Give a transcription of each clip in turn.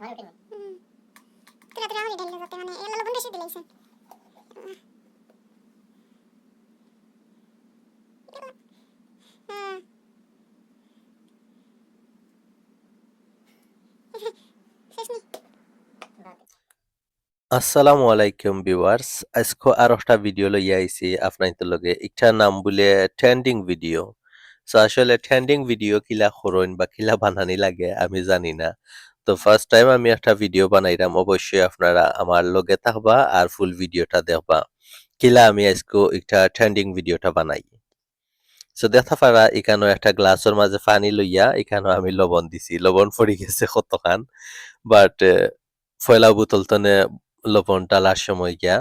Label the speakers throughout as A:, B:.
A: মানে
B: আসসালামু আলাইকুম ভিউয়ার্স, আজকে আর একটা ভিডিও লই আইছি আপনাদের লগে। একটা নাম বলে ট্রেন্ডিং ভিডিও সো আসলে ট্রেন্ডিং ভিডিও কিলা করইন বা কিলা বানানি লাগে আমি জানি না। তো ফার্স্ট টাইম আমি একটা ভিডিও বানাইলাম অবশ্যই আপনারা আমার লগে থাকবা আর ফুল ভিডিওটা দেখবা। কিলা আমি আজকে একটা ট্রেন্ডিং ভিডিওটা বানাই। সো দেখা পারা এখানে একটা গ্লাসের মাঝে পানি লইয়া এখানে আমি লবণ দিছি। লবণ পড়ে গেছে কতখান বাট ফয়লা বোতল তনে লবণ ডালার সময় গিয়া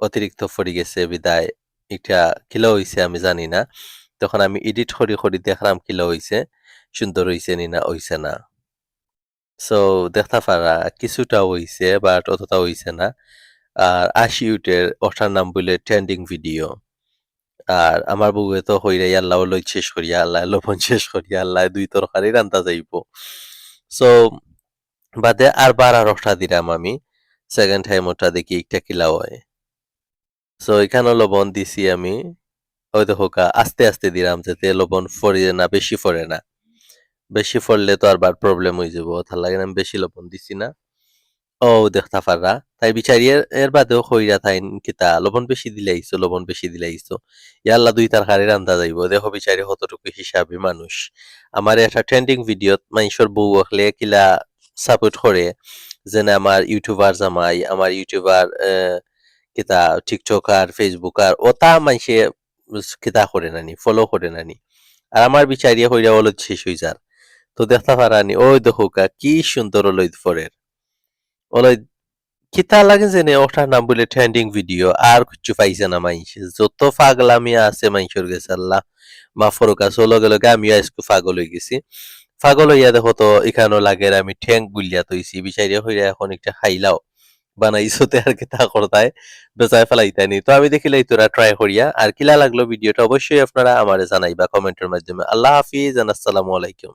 B: অতিরিক্ত পড়ে গেছে, বিদায়। এটা কিলো হইছে আমি জানি না। তখন আমি এডিট করি করি দেখলাম কিলো হইছে। সুন্দর হইছে নি না, হইছে না। সো দেখতে পারা কিছুটা হইছে বাট অতটা হইছে না। আর আশি উটের ওটার নাম বলে ট্রেন্ডিং ভিডিও আর আমার বউয়ে তো হইরে আল্লাহ লই শেষ করিয়া আল্লাহ লবণ শেষ করিয়া আল্লাহ দুই তরকারি রান্তা যাইব সো বাদে আর বার আর ওটা দিলাম আমি। সেকেন্ড টাইম ওটা দেখি একটা কিলা হয়। সো এখানে লবণ দিছি আমি। হয়তো দেখো কা আস্তে আস্তে দিলাম যাতে লবণ ফরে না, বেশি ফরে না। বেশি ফরলে তো আর বার প্রবলেম হয়ে যাব। তার লাগে আমি বেশি লবণ দিছি না। ও দেখতা পাররা তাই বিচারি এর বাদেও কইরা তাই কিতা, লবণ বেশি দিলাইছো লবণ বেশি দিলাইছো ইয়াল্লা দুই তার তরকারি রান্দা যাইব। দেখো বিচারি কতটুকু হিসাবি মানুষ। আমার একটা ট্রেন্ডিং ভিডিওত মানুষের বউ হলে কিলা সাপোর্ট করে, যেনে আমার ইউটিউবার জামাই, আমার ইউটিউবার কিতা টিকটকার ফেসবুকার ওটা মানুষে কিতা করে নানি ফলো করে নানি। আর আমার বিচারিয়া হইরা হলো শেষ হই যার। তো দেখতে পারানি, ওই দেখো কি সুন্দর লইদ ফরের। ওলই কিতা লাগে জেনে ওটার নাম বলে ট্রেন্ডিং ভিডিও আর কিছু পাইছে না মাইস যত ফাগলামি আছে মাইসের গেছে আল্লাহ মাফর কাছে লগে লগে আমিও আজকে পাগল হয়ে গেছি। পাগল হইয়া দেখো তো, এখানেও লাগে আমি ঠ্যাং গুলিয়া তৈছি বিচারিয়া হইয়া এখন একটা খাইলাও বানাইছো তে আর কিতা করতায়, বেচায় ফেলাইতানি তো আমি দেখিলাই তোরা ট্রাই করিয়া, আর কিলা লাগল ভিডিওটা অবশ্যই আপনারা আমারে জানাইবা কমেন্টের মাধ্যমে। আল্লাহ হাফিজ আসসালামু আলাইকুম।